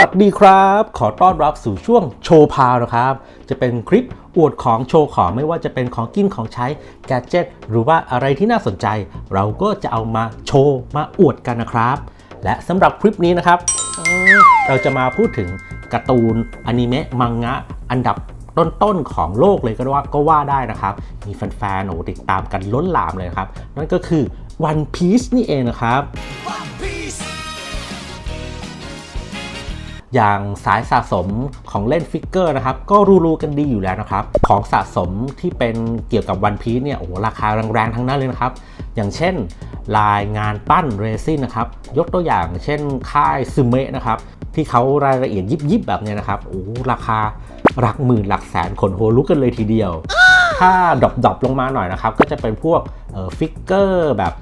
วัสดีครับ ขอต้อนรับสู่ช่วงโชว์พาวนะครับ จะเป็นคลิปอวดของโชว์ของไม่ว่าจะเป็นของกินของใช้แกเจิตหรือว่าอะไรที่น่าสนใจ เราก็จะเอามาโชว์มาอวดกันนะครับ และสำหรับคลิปนี้นะครับ เราจะมาพูดถึงการ์ตูนอนิเมะมังงะ อันดับต้นๆของโลกเลยก็ว่าก็ว่าได้นะครับ มีแฟนๆโอ้ติดตามกันล้นหลามเลยครับ นั่นก็คือ One Piece นี่เองนะครับ อย่างสายสะสมของเล่นฟิกเกอร์นะครับ ก็รู้ๆกันดีอยู่แล้วนะครับ ของสะสมที่เป็นเกี่ยวกับวันพี e เนี่ยโอ้ราคาแรงๆทั้งนั้นเลยนะครับ อย่างเช่นลายงานปั้นเรซินนะครับ ยกตัวอย่างเช่นค่ายซึเมะนะครับ ที่เขารายละเอียดยิบๆแบบเนี้ยนะครับโอ้ราคาหลักหมื่นหลักแสนขนโฮลุกกันเลยทีเดียว ถ้าดรอปๆลงมาหน่อยนะครับ ก็จะเป็นพวก ฟิกเกอร์แบบ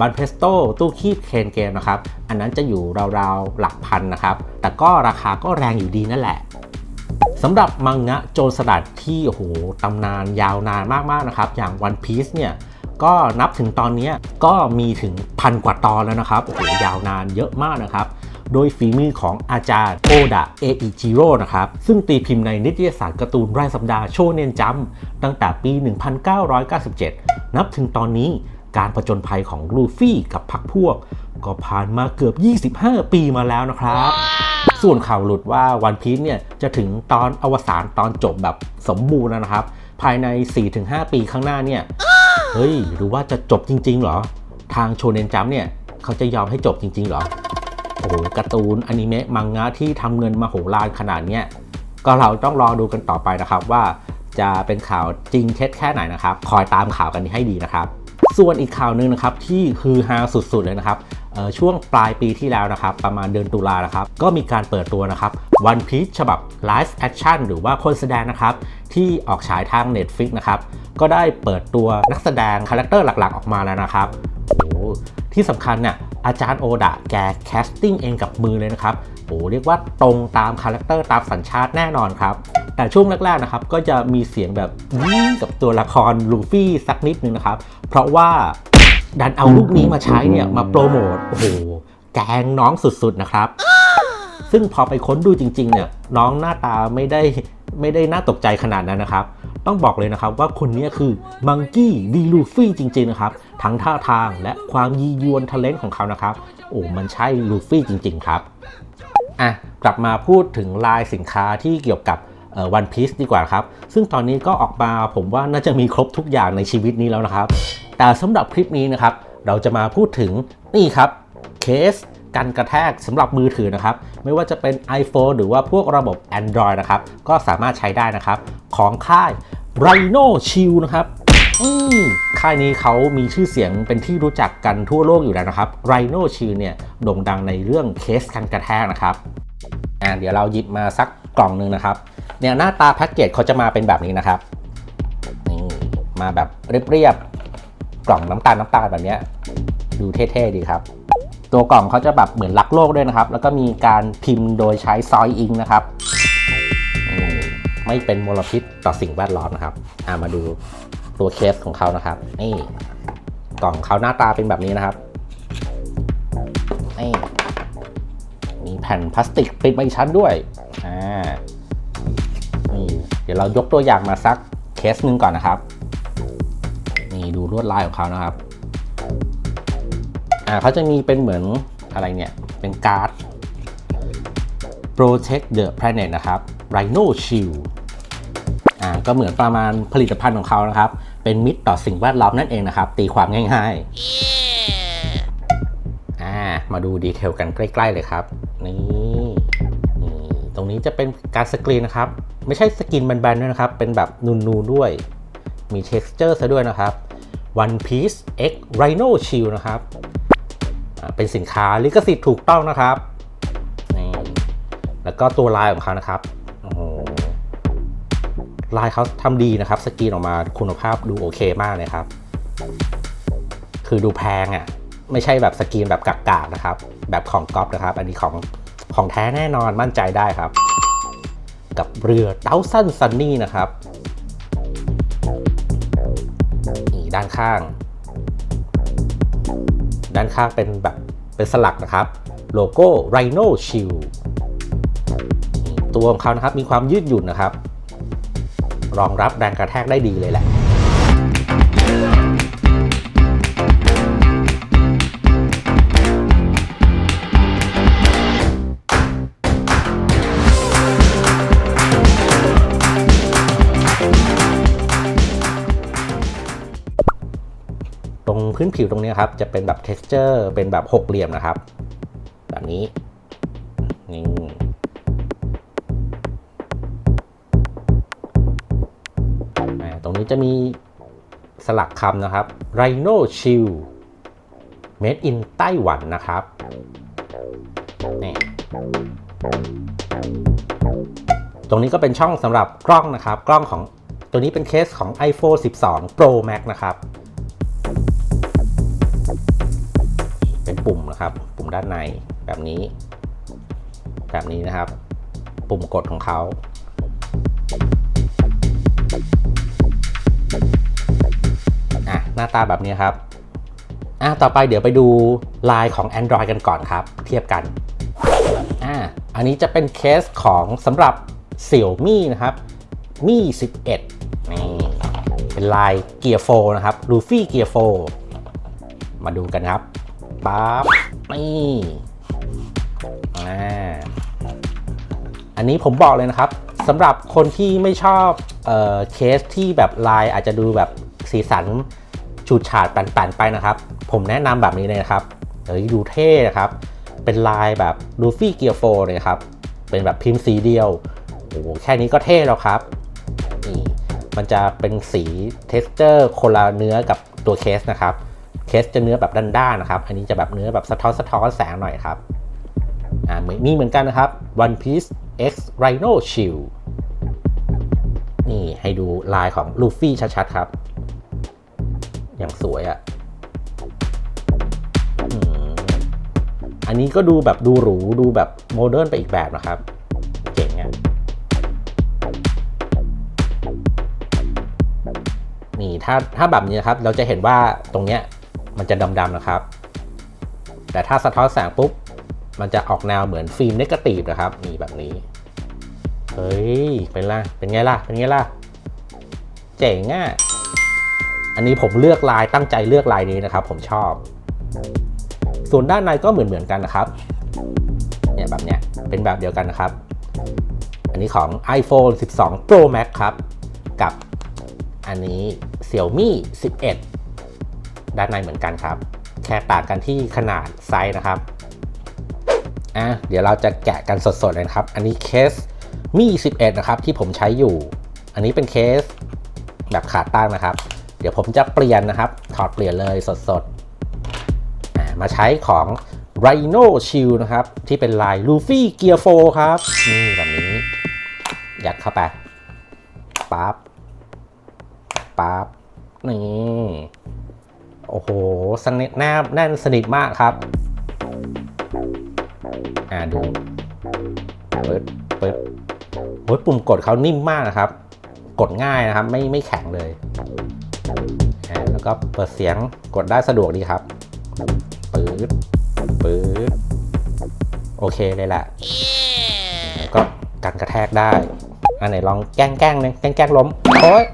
บันเพสโตตู้คีบเคนเกมนะครับ อันนั้นจะอยู่ราวๆหลักพันนะครับ แต่ก็ราคาก็แรงอยู่ดีนั่นแหละสำหรับมังงะโจรสลัดที่โอ้โหตำนานยาวนานมากๆนะครับ อย่าง One Piece เนี่ยก็นับถึงตอนนี้ก็มีถึงพันกว่าตอนแล้วนะครับโอ้โหยาวนานเยอะมากนะครับ โดยฝีมือของอาจารย์โอดะเออิจิโร่นะครับ ซึ่งตีพิมพ์ในนิตยสารการ์ตูนรายสัปดาห์โชเนนจัมตั้งแต่ปี 1997 นับถึงตอนนี้การผจญภัยของลูฟี่กับพรรคพวก ก็ผ่านมาเกือบ 25 ปีมาแล้วนะครับ ส่วนข่าวหลุดว่าวันพี e เนี่ยจะถึงตอนอวสานตอนจบแบบสมบูรณ์แล้วนะครับ ภายใน 4-5 ปีข้างหน้าเนี่ยเฮ้ย หรือว่าจะจบจริง ๆ เหรอ ทางโชเนนจัมเนี่ย เขาจะยอมให้จบจริง ๆ เหรอโอ้โห การ์ตูนอนิเมะมังงะที่ทำเงินมาโหฬารขนาดเนี้ยก็เราต้องรอดูกันต่อไปนะครับว่าจะเป็นข่าวจริงเท็จแค่ไหนนะครับ คอยตามข่าวกันให้ดีนะครับ ส่วนอีกข่าวหนึ่งนะครับที่ฮือฮาสุดๆเลยนะครับช่วงปลายปีที่แล้วนะครับ ประมาณเดือนตุลานะครับ ก็มีการเปิดตัวนะครับ One Piece ฉบับ Live Action หรือว่าคนแสดงนะครับ ที่ออกฉายทาง Netflix นะครับ ก็ได้เปิดตัวนักแสดงคาแรคเตอร์หลักๆ ออกมาแล้วนะครับ ที่สำคัญเนี่ยอาจารย์โอดะแกแคสติ้งเองกับมือเลยนะครับโอ้เรียกว่าตรงตามคาแรคเตอร์ตามสัญชาติแน่นอนครับแต่ช่วงแรกๆนะครับก็จะมีเสียงแบบนี้กับตัวละครลูฟี่สักนิดนึงนะครับ เพราะว่าดันเอาลูกนี้มาใช้เนี่ยมาโปรโมทโอ้โหแกงน้องสุดๆนะครับ ซึ่งพอไปค้นดูจริงๆเนี่ยน้องหน้าตาไม่ได้ ไม่ได้น่าตกใจขนาดนั้นนะครับ ต้องบอกเลยนะครับว่าคนนี้คือมังกี้ดีลูฟี่จริงๆนะครับทั้งท่าทางและความยียวนทะเลนของเขานะครับโอ้มันใช่ลูฟี่จริง ๆ ครับอะกลับมาพูดถึงลายสินค้าที่เกี่ยวกับวันพีซดีกว่าครับ ซึ่งตอนนี้ก็ออกมาผมว่าน่าจะมีครบทุกอย่างในชีวิตนี้แล้วนะครับ แต่สำหรับคลิปนี้นะครับ เราจะมาพูดถึงนี่ครับเคส กันกระแทกสำหรับมือถือนะครับ ไม่ว่าจะเป็น iPhone หรือว่าพวกระบบ Android นะครับ ก็สามารถใช้ได้นะครับ ของค่าย Rhino Shield นะครับค่ายนี้เขามีชื่อเสียงเป็นที่รู้จักกันทั่วโลกอยู่แล้วนะครับ Rhino Shield เนี่ยโด่งดังในเรื่องเคสกันกระแทกนะครับอ่าเดี๋ยวเราหยิบมาสักกล่องหนึ่งนะครับ เนี่ยหน้าตาแพ็กเกจเขาจะมาเป็นแบบนี้นะครับนี่มาแบบเรียบๆกล่องน้ำตาลน้ำตาลแบบเนี้ยดูเท่ๆดีครับ ตัวกล่องเขาจะแบบเหมือนรักโลกด้วยนะครับ แล้วก็มีการพิมพ์โดยใช้ซอยอิงนะครับไม่เป็นมลพิษต่อสิ่งแวดล้อมนะครับอ่ามาดูตัวเคสของเขานะครับ นี่กล่องเขาหน้าตาเป็นแบบนี้นะครับ นี่มีแผ่นพลาสติกปิดมาอีกชั้นด้วย อ่า นี่เดี๋ยวเรายกตัวอย่างมาสักเคสหนึ่งก่อนนะครับ นี่ดูลวดลายของเขานะครับ อ่าเขาจะมีเป็นเหมือนอะไรเนี่ย เป็นการ์ด Protect the Planet นะครับ Rhino Shield อ่าก็เหมือนประมาณผลิตภัณฑ์ของเขานะครับ เป็นมิตรต่อสิ่งแวดล้อมนั่นเองนะครับ ตีความง่ายๆ อ่า มาดูดีเทลกันใกล้ ๆ เลยครับ นี่นี่ตรงนี้จะเป็นการสกรีนนะครับ ไม่ใช่สกินแบนๆด้วยนะครับ เป็นแบบนูนๆด้วย มี texture ซะด้วยนะครับ One Piece X Rhino Shield นะครับอ่า เป็นสินค้าลิขสิทธิ์ถูกต้องนะครับนี่แล้วก็ตัวลายของเขานะครับโอ้โหลายเขาทำดีนะครับ สกรีนออกมาคุณภาพดูโอเคมากเลยครับ คือดูแพงอะ่ะไม่ใช่แบบสกรีนแบบกากๆนะครับ แบบของก๊อปนะครับ อันนี้ของของแท้แน่นอนมั่นใจได้ครับ กับเรือเต้าสั้นซันนี่นะครับนี่ด้านข้าง ด้านข้างเป็นแบบเป็นสลักนะครับ โลโก้ Rhino Shield ตัวของเขานะครับมีความยืดหยุ่นนะครับ รองรับแรงกระแทกได้ดีเลยแหละ พื้นผิวตรงนี้ครับ จะเป็นแบบ texture เป็นแบบหกเหลี่ยมนะครับ แบบนี้นี่ตรงนี้จะมีสลักคำนะครับ Rhino Chill Made in ไต้หวันนะครับนี่ตรงนี้ก็เป็นช่องสำหรับกล้องนะครับ กล้องของตัวนี้เป็นเคสของ iPhone 12 Pro Max นะครับ ปุ่มนะครับ ปุ่มด้านในแบบนี้ แบบนี้นะครับ ปุ่มกดของเขาอะหน้าตาแบบนี้ครับอะต่อไปเดี๋ยวไปดูลายของ Android กันก่อนครับ เทียบกันอะอันนี้จะเป็นเคสของสำหรับ Xiaomi นะครับ Mi 11นี่เป็นลายเกียร์โฟนะครับ Luffy Gear 4มาดูกันครับ ปั๊บนี่อ่าอันนี้ผมบอกเลยนะครับสำหรับคนที่ไม่ชอบเออเคสที่แบบลายอาจจะดูแบบสีสันฉูดฉาดแปนๆไปนะครับ ผมแนะนำแบบนี้เลยนะครับเฮ้ยดูเท่นะครับ เป็นลายแบบลูฟี่เกียร์โฟเลยครับ เป็นแบบพิมพ์สีเดียวโอ้โหแค่นี้ก็เท่แล้วครับนี่มันจะเป็นสีเท x t อร์คนละเนื้อกับตัวเคสนะครับ เคสจะเนื้อแบบด้านๆนะครับ อันนี้จะแบบเนื้อแบบสะท้อนสะท้อนแสงหน่อยครับอ่าเหมือนมีเหมือนกันนะครับ One Piece X Rhino Shield นี่ให้ดูลายของลูฟี่ชัดๆครับ อย่างสวยอะ่ะอันนี้ก็ดูแบบดูหรู ดูแบบโมเดิร์นไปอีกแบบนะครับ เจ๋งอะ่ะนี่ถ้าถ้าแบบนี้นะครับ เราจะเห็นว่าตรงเนี้ย มันจะดำๆนะครับ แต่ถ้าสะท้อนแสงปุ๊บ มันจะออกแนวเหมือนฟิล์มเนกาตีฟนะครับนี่แบบนี้ เฮ้ย เป็นล่ะ เป็นไงล่ะ เป็นไงล่ะ เจ๋งอะ อันนี้ผมเลือกลายตั้งใจเลือกลายนี้นะครับ ผมชอบ ส่วนด้านในก็เหมือนเหมือนๆกันนะครับ เนี่ยแบบเนี้ย เป็นแบบเดียวกันนะครับ อันนี้ของ iPhone 12 Pro Max ครับ กับอันนี้ Xiaomi 11 ด้านในเหมือนกันครับ แค่ต่างกันที่ขนาดไซส์นะครับอะเดี๋ยวเราจะแกะกันสดๆเลยนะครับ อันนี้เคสมี11นะครับที่ผมใช้อยู่ อันนี้เป็นเคสแบบขาตั้งนะครับ เดี๋ยวผมจะเปลี่ยนนะครับ ถอดเปลี่ยนเลยสดๆอะมาใช้ของ Rhino Shield นะครับ ที่เป็นลาย Luffy Gear 4ครับ นี่แบบนี้ ยัดเข้าไปปั๊บปั๊บนี่ โอ้โหสนิทแนบแน่นสนิทมากครับ อ่าดูเปิดเปิดโอ้ยปุ่มกดเขานิ่มมากนะครับ กดง่ายนะครับ ไม่ไม่แข็งเลย แล้วก็เปิดเสียงกดได้สะดวกดีครับปืดปืดโอเคเลยแหละแล้วก็กันกระแทกได้ อันไหนลองแกล้งแกล้งเลยแกล้งแกล้งล้มโอ้ย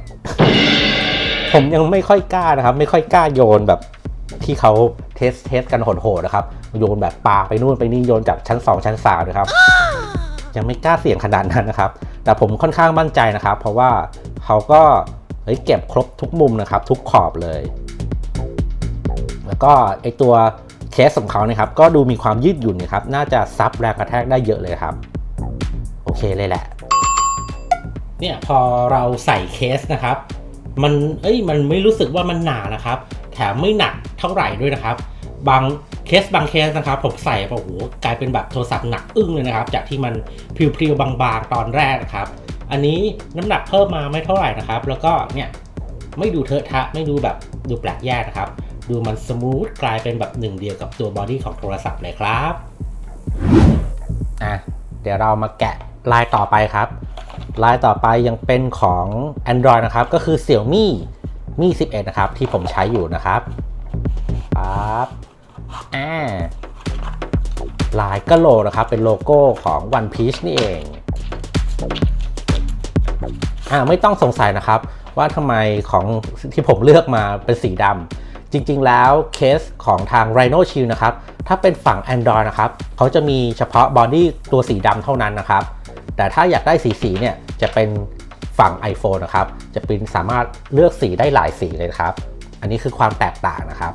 ผมยังไม่ค่อยกล้านะครับ ไม่ค่อยกล้าโยนแบบที่เขาเทสเทสกันโหดๆนะครับ โยนแบบปาไปนู่นไปนี่โยนจากชั้น 2 ชั้น3นะครับ ยังไม่กล้าเสี่ยงขนาดนั้นนะครับ แต่ผมค่อนข้างมั่นใจนะครับ เพราะว่าเขาก็เฮ้ยเก็บครบทุกมุมนะครับ ทุกขอบเลย แล้วก็ไอตัวเคสของเขานะครับ ก็ดูมีความยืดหยุ่นนะครับ น่าจะซับแรงกระแทกได้เยอะเลยครับ โอเคเลยแหละ เนี่ยพอเราใส่เคสนะครับ มันเอ้ยมันไม่รู้สึกว่ามันหนานะครับ แถมไม่หนักเท่าไหร่ด้วยนะครับ บางเคสบางเคสนะครับผมใส่ไปโอ้โหกลายเป็นแบบโทรศัพท์หนักอึ้งเลยนะครับ จากที่มันเพรียวๆบางๆตอนแรกนะครับ อันนี้น้ำหนักเพิ่มมาไม่เท่าไหร่นะครับ แล้วก็เนี่ยไม่ดูเทอะทะไม่ดูแบบดูแปลกแยกนะครับ ดูมันสมูทกลายเป็นแบบหนึ่งเดียวกับตัวบอดี้ของโทรศัพท์เลยครับอะเดี๋ยวเรามาแกะลายต่อไปครับ ลายต่อไปยังเป็นของ Android นะครับ ก็คือ Xiaomi Mi 11 นะครับ ที่ผมใช้อยู่นะครับปั๊บอ่าลายก็โลนะครับ เป็นโลโก้ของ One Piece นี่เองอ่าไม่ต้องสงสัยนะครับ ว่าทำไมของที่ผมเลือกมาเป็นสีดำจริงๆแล้วเคสของทาง Rhino Shield นะครับ ถ้าเป็นฝั่ง Android นะครับ เขาจะมีเฉพาะบอดี้ตัวสีดำเท่านั้นนะครับ แต่ถ้าอยากได้สีสีเนี่ยจะเป็นฝั่ง iPhone นะครับ จะเป็นสามารถเลือกสีได้หลายสีเลยครับ อันนี้คือความแตกต่างนะครับ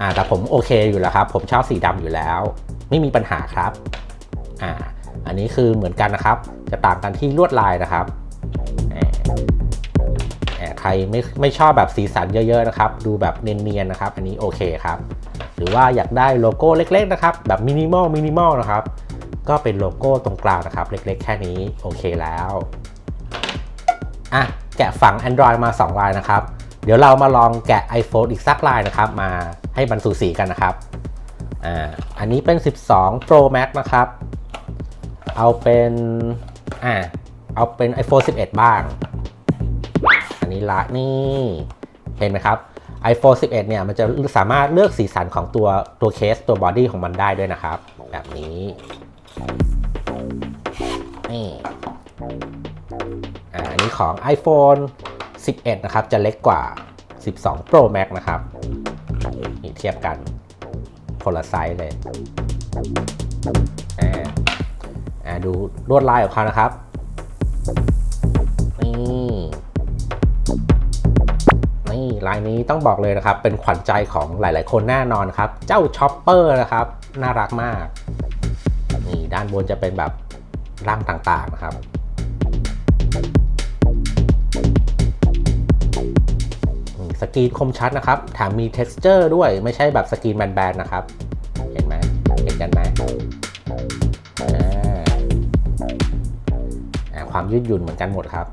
อ่าแต่ผมโอเคอยู่แล้วครับ ผมชอบสีดำอยู่แล้ว ไม่มีปัญหาครับอ่าอันนี้คือเหมือนกันนะครับ จะต่างกันที่ลวดลายนะครับใครไม่ไม่ชอบแบบสีสันเยอะๆนะครับ ดูแบบเนียนๆนะครับ อันนี้โอเคครับ หรือว่าอยากได้โลโก้เล็กๆนะครับ แบบมินิมอลมินิมอลนะครับ ก็เป็นโลโก้ตรงกลางนะครับ เล็กๆ แค่นี้โอเคแล้วอะแกะฝัง Android มา 2 ลายนะครับ เดี๋ยวเรามาลองแกะ iPhone อีกสักลายนะครับ มาให้บรรสูสีกันนะครับอ่าอันนี้เป็น 12 Pro Max นะครับ เอาเป็นอ่าเอาเป็น iPhone 11 บ้าง อันนี้ละนี่เห็นไหมครับ iPhone 11 เนี่ยมันจะสามารถเลือกสีสันของตัวตัวเคสตัวบอดี้ของมันได้ด้วยนะครับ แบบนี้ นี่อ่าอันนี้ของ iPhone 11 นะครับ จะเล็กกว่า 12 Pro Max นะครับนี่เทียบกันคนละไซส์เลยอ่าอ่าดูลวดลายของเขานะครับนี่นี่ลายนี้ต้องบอกเลยนะครับ เป็นขวัญใจของหลาย ๆ คนแน่นอนครับ เจ้าช็อปเปอร์นะครับ น่ารักมาก ด้านบนจะเป็นแบบร่างต่างๆนะครับสกรีนคมชัดนะครับแถมมี texture ด้วยไม่ใช่แบบสกรีนแบนๆนะครับ เห็นไหมเห็นกันไหมความยืดหยุ่นเหมือนกันหมดครับ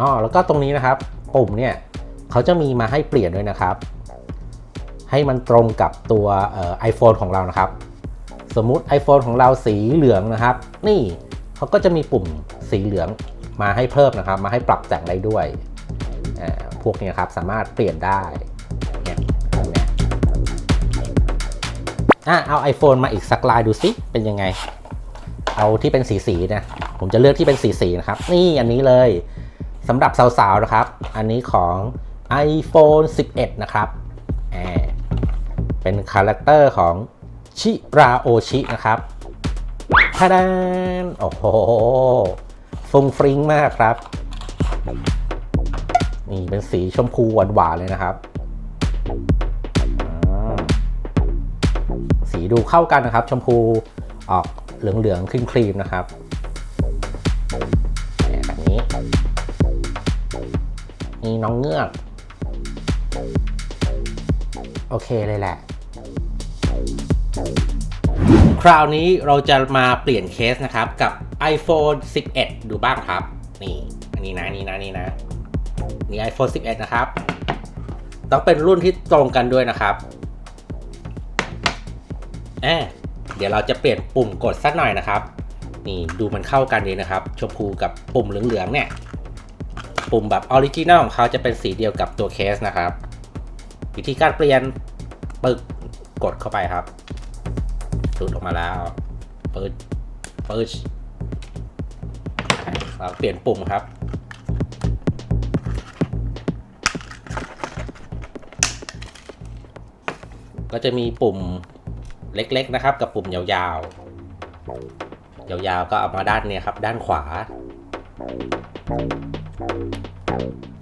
อ๋อแล้วก็ตรงนี้นะครับ ปุ่มเนี่ยเขาจะมีมาให้เปลี่ยนด้วยนะครับ ให้มันตรงกับตัวไอโฟนของเรานะครับ สมมุติ iPhone ของเราสีเหลืองนะครับ นี่เขาก็จะมีปุ่มสีเหลืองมาให้เพิ่มนะครับ มาให้ปรับแต่งได้ด้วยพวกนี้ครับสามารถเปลี่ยนได้เนี่ยตรงเนี้ยอะเอา iPhone มาอีกสักลายดูสิเป็นยังไง เอาที่เป็นสีสีนะ ผมจะเลือกที่เป็นสีสีนะครับ นี่อันนี้เลยสำหรับสาวๆนะครับ อันนี้ของ iPhone 11 นะครับแอบ เป็นคาแรคเตอร์ของชิราโอชินะครับทาดานโอ้โหฟรุงฟริ้งมากครับ นี่เป็นสีชมพูหวานๆเลยนะครับ สีดูเข้ากันนะครับ ชมพูออกเหลืองๆครีมๆนะครับแบบนี้ นี่น้องเงือก โอเคเลยแหละ คราวนี้เราจะมาเปลี่ยนเคสนะครับกับ iPhone 11 ดูบ้างครับ นี่อันนี้นะนี่นะนี่นะนี่ iPhone 11 นะครับ ต้องเป็นรุ่นที่ตรงกันด้วยนะครับแอบเดี๋ยวเราจะเปลี่ยนปุ่มกดสักหน่อยนะครับ นี่ดูมันเข้ากันดีนะครับ ชมพูกับปุ่มเหลืองๆเนี่ย ปุ่มแบบออริจินัลของเขาจะเป็นสีเดียวกับตัวเคสนะครับ วิธีการเปลี่ยนปึกกดเข้าไปครับ หลุดออกมาแล้วเปิดเปิดเราเปลี่ยนปุ่มครับ ก็จะมีปุ่มเล็กๆนะครับ กับปุ่มยาวๆ ยาวๆ ก็เอามาด้านเนี้ยครับ ด้านขวา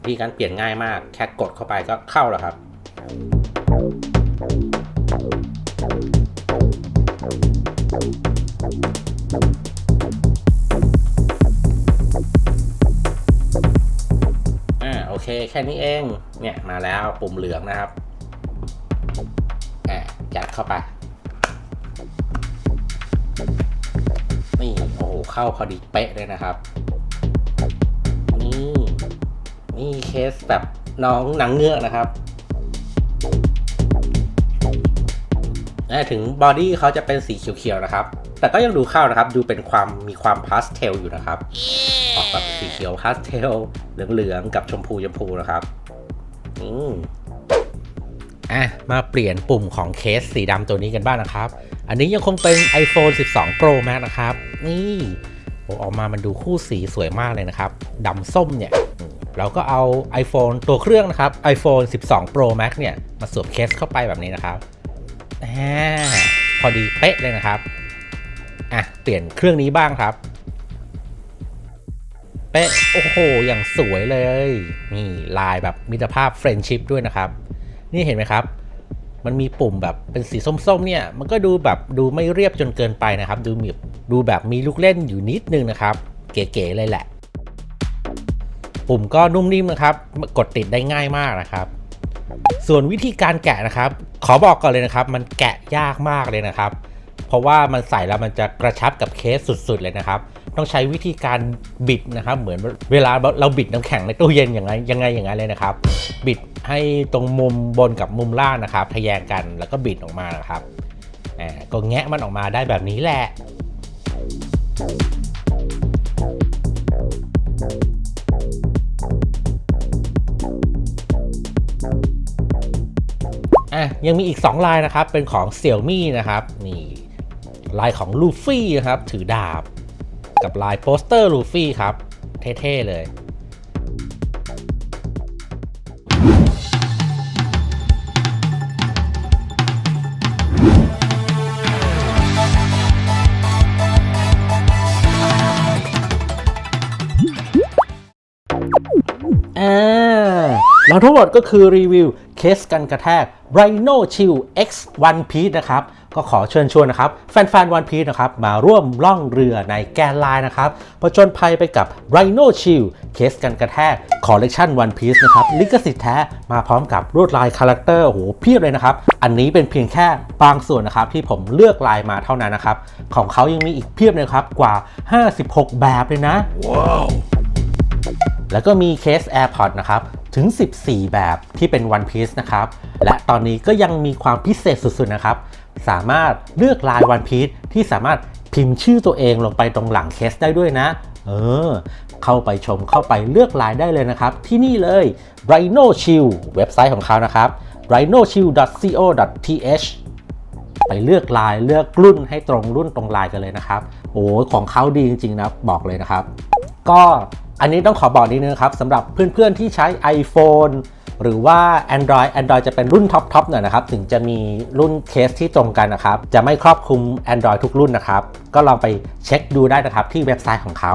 วิธีการเปลี่ยนง่ายมาก แค่กดเข้าไปก็เข้าแล้วครับ แค่นี้เอง เนี่ยมาแล้วปุ่มเหลืองนะครับอ่ายัดเข้าไป นี่โอ้โหเข้าพอดีเป๊ะเลยนะครับ นี่นี่เคสแบบน้องหนังเงือกนะครับอ่ถึงบอดี้เขาจะเป็นสีเขียวๆนะครับ แต่ก็ยังดูเข้านะครับ ดูเป็นความมีความพาสเทลอยู่นะครับ ออกแบบสีเขียวพาสเทล เหลืองๆ กับชมพูชมพูนะครับอืมอะ มาเปลี่ยนปุ่มของเคสสีดำตัวนี้กันบ้างนะครับ อันนี้ยังคงเป็น iPhone 12 Pro Max นะครับ นี่โอ้ออกมามันดูคู่สีสวยมากเลยนะครับดำส้มเนี่ยอืมเราก็เอา iPhone ตัวเครื่องนะครับ iPhone 12 Pro Max เนี่ย มาสวมเคสเข้าไปแบบนี้นะครับอ่าพอดีเป๊ะเลยนะครับ อะ เปลี่ยนเครื่องนี้บ้างครับ เป๊ะ โอ้โห อย่างสวยเลย นี่ลายแบบมิตรภาพเฟรนชิพด้วยนะครับ นี่เห็นไหมครับ มันมีปุ่มแบบเป็นสีส้มๆ เนี่ย มันก็ดูแบบดูไม่เรียบจนเกินไปนะครับ ดูมีดูแบบมีลูกเล่นอยู่นิดนึงนะครับ เก๋ๆเลยแหละ ปุ่มก็นุ่มนิ่มนะครับ กดติดได้ง่ายมากนะครับส่วนวิธีการแกะนะครับ ขอบอกก่อนเลยนะครับ มันแกะยากมากเลยนะครับ เพราะว่ามันใส่แล้วมันจะกระชับกับเคสสุดๆเลยนะครับ ต้องใช้วิธีการบิดนะครับ เหมือนเวลาเราบิดน้ำแข็งในตู้เย็นอย่างไงยังไงอย่างนั้นเลยนะครับ บิดให้ตรงมุมบนกับมุมล่างนะครับทะแยงกันแล้วก็บิดออกมานะครับอ่าก็แงะมันออกมาได้แบบนี้แหละอะยังมีอีก 2 ลายนะครับ เป็นของ Xiaomi นะครับ นี่ ลายของลูฟี่นะครับ ถือดาบ กับลายโปสเตอร์ลูฟี่ครับ เท่ๆเลยอ่าแล้วทั้งหมดก็คือรีวิวเคสกันกระแทก Rhino Chill X One Piece นะครับ ก็ขอเชิญชวนนะครับ แฟนๆ One Piece นะครับ มาร่วมล่องเรือในแกนไลน์นะครับผจญภัยไปกับ Rhino Chill เคสกันกระแทกคอลเล t ชัน One Piece นะครับ ลิขสิทธิ์แท้มาพร้อมกับลวดลายคาแรคเตอร์โอ้โหเพียบเลยนะครับ อันนี้เป็นเพียงแค่บางส่วนนะครับ ที่ผมเลือกลายมาเท่านั้นนะครับ ของเขายังมีอีกเพียบเลยครับกว่า 56 แบบเลยนะแล้วก็มีเคส AirPods นะครับ ถึง 14 แบบที่เป็น One Piece นะครับ และตอนนี้ก็ยังมีความพิเศษสุดๆนะครับ สามารถเลือกลาย One Piece ที่สามารถพิมพ์ชื่อตัวเองลงไปตรงหลังเคสได้ด้วยนะ เออ เข้าไปชมเข้าไปเลือกลายได้เลยนะครับ ที่นี่เลย Rhino Chill เว็บไซต์ของเขานะครับ rhinochill.co.th ไปเลือกลายเลือกรุ่นให้ตรงรุ่นตรงลายกันเลยนะครับ โอ้ของเขาดีจริงๆนะบอกเลยนะครับ ก็อันนี้ต้องขอบอกนิดนึงครับสำหรับเพื่อนๆที่ใช้ iPhone หรือว่า Android Android จะเป็นรุ่นท็อปทอปหน่อยนะครับ ถึงจะมีรุ่นเคสที่ตรงกันนะครับ จะไม่ครอบคลุม Android ทุกรุ่นนะครับ ก็ลองไปเช็คดูได้นะครับที่เว็บไซต์ของเขา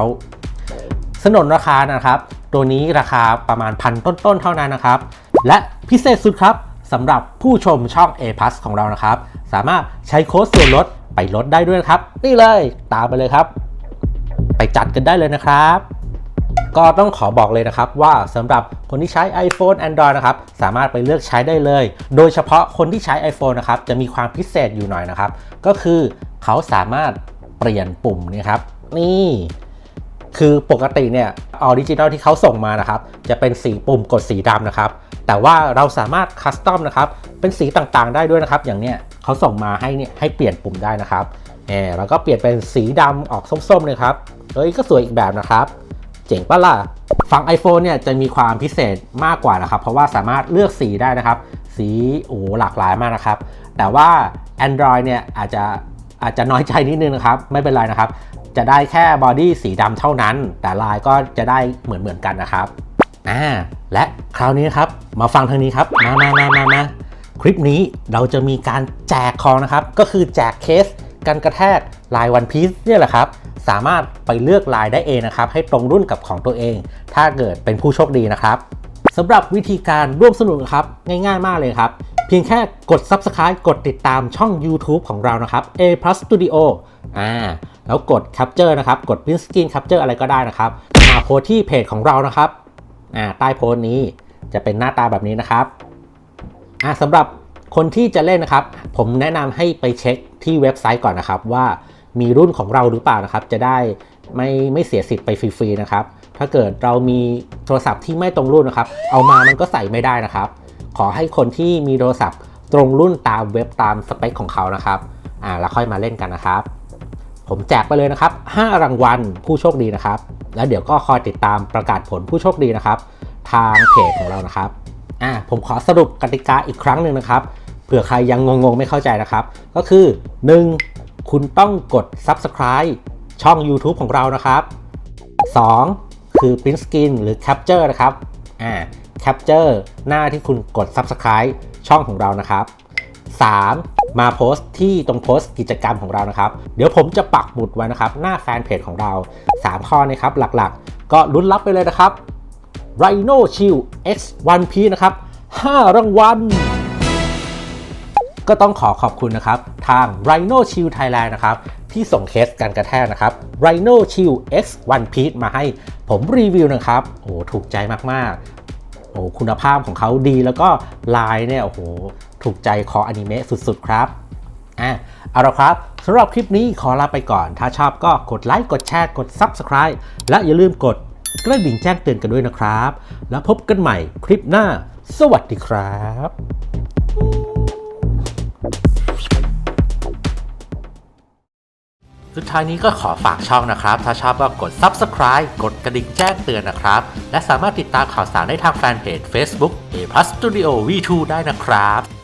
สนนราคานะครับ ตัวนี้ราคาประมาณพันต้นๆเท่านั้นนะครับ และพิเศษสุดครับสำหรับผู้ชมช่อง A Plus ของเรานะครับ สามารถใช้โค้ดส่วนลดไปลดได้ด้วยนะครับ นี่เลยตามไปเลยครับ ไปจัดกันได้เลยนะครับ ก็ต้องขอบอกเลยนะครับว่าสำหรับคนที่ใช้ iPhone Android นะครับสามารถไปเลือกใช้ได้เลย โดยเฉพาะคนที่ใช้ iPhone นะครับจะมีความพิเศษอยู่หน่อยนะครับ ก็คือเขาสามารถเปลี่ยนปุ่มนี่ครับนี่คือปกติเนี่ยออริจินอลที่เขาส่งมานะครับ จะเป็นสีปุ่มกดสีดำนะครับ แต่ว่าเราสามารถคัสตอมนะครับเป็นสีต่างๆได้ด้วยนะครับ อย่างเนี้ยเขาส่งมาให้เนี่ยให้เปลี่ยนปุ่มได้นะครับแหมแล้วก็เปลี่ยนเป็นสีดำออกส้มๆเลยครับเฮ้ยก็สวยอีกแบบนะครับ เจ๋งปะล่ะฝั่ง iPhone เนี่ยจะมีความพิเศษมากกว่านะครับ เพราะว่าสามารถเลือกสีได้นะครับ สีโอ้หลากหลายมากนะครับ แต่ว่า Android เนี่ยอาจจะอาจจะน้อยใจนิดนึงนะครับ ไม่เป็นไรนะครับ จะได้แค่บอดี้สีดำเท่านั้น แต่ลายก็จะได้เหมือนเหมือนกันนะครับอ่าและคราวนี้ครับมาฟังทางนี้ครับ มามามามามาคลิปนี้เราจะมีการแจกของนะครับ ก็คือแจกเคส กันกระแทกลายวันพีซเนี่ยแหละครับสามารถไปเลือกลายได้เองนะครับให้ตรงรุ่นกับของตัวเอง ถ้าเกิดเป็นผู้โชคดีนะครับสำหรับวิธีการร่วมสนุกนะครับง่ายๆมากเลยครับ เพียงแค่กด Subscribe กดติดตามช่อง YouTube ของเรานะครับ A Plus Studio อ่าแล้วกด Capture นะครับ กด Print Screen Capture อะไรก็ได้นะครับมาโพสที่เพจของเรานะครับอ่าใต้โพสนี้จะเป็นหน้าตาแบบนี้นะครับอ่าสำหรับคนที่จะเล่นนะครับ ผมแนะนำให้ไปเช็ค ที่เว็บไซต์ก่อนนะครับว่ามีรุ่นของเราหรือเปล่านะครับ จะได้ไม่ไม่เสียสิทธิ์ไปฟรีๆนะครับ ถ้าเกิดเรามีโทรศัพท์ที่ไม่ตรงรุ่นนะครับ เอามามันก็ใส่ไม่ได้นะครับ ขอให้คนที่มีโทรศัพท์ตรงรุ่นตามเว็บตามสเปคของเขานะครับอ่าแล้วค่อยมาเล่นกันนะครับ ผมแจกไปเลยนะครับ 5 รางวัลผู้โชคดีนะครับ แล้วเดี๋ยวก็คอยติดตามประกาศผลผู้โชคดีนะครับ ทางเพจของเรานะครับอ่าผมขอสรุปกติกาอีกครั้งหนึ่งนะครับ เผื่อใครยังงงๆไม่เข้าใจนะครับ ก็คือ 1. คุณต้องกด Subscribe ช่อง YouTube ของเรานะครับ 2. คือ Print Screen หรือ Capture นะครับอ่า Capture หน้าที่คุณกด Subscribe ช่องของเรานะครับ 3. มาโพสต์ที่ตรงโพสต์กิจกรรมของเรานะครับ เดี๋ยวผมจะปักหมุดไว้นะครับ หน้าแฟนเพจของเรา 3 ข้อนี้ครับหลักๆ ก็ลุ้นรับไปเลยนะครับ Rhino Shield X1P นะครับ 5 รางวัล ก็ต้องขอขอบคุณนะครับทาง Rhino Shield Thailand นะครับที่ส่งเคสการกระแทกนะครับ Rhino Shield X One Piece มาให้ผมรีวิวนะครับโอ้ถูกใจมากๆโอ้คุณภาพของเขาดีแล้วก็ลายเนี่ยโอ้โหถูกใจคออนิเมะสุดๆครับอะเอาละครับสำหรับคลิปนี้ขอลาไปก่อน ถ้าชอบก็กดไลค์ กดแชร์ กด Subscribe และอย่าลืมกดกระดิ่งแจ้งเตือนกันด้วยนะครับ แล้วพบกันใหม่คลิปหน้า สวัสดีครับ สุดท้ายนี้ก็ขอฝากช่องนะครับ ถ้าชอบก็กด Subscribe กดกระดิ่งแจ้งเตือนนะครับ และสามารถติดตามข่าวสารได้ทางแฟนเพจ Facebook A Plus Studio V2 ได้นะครับ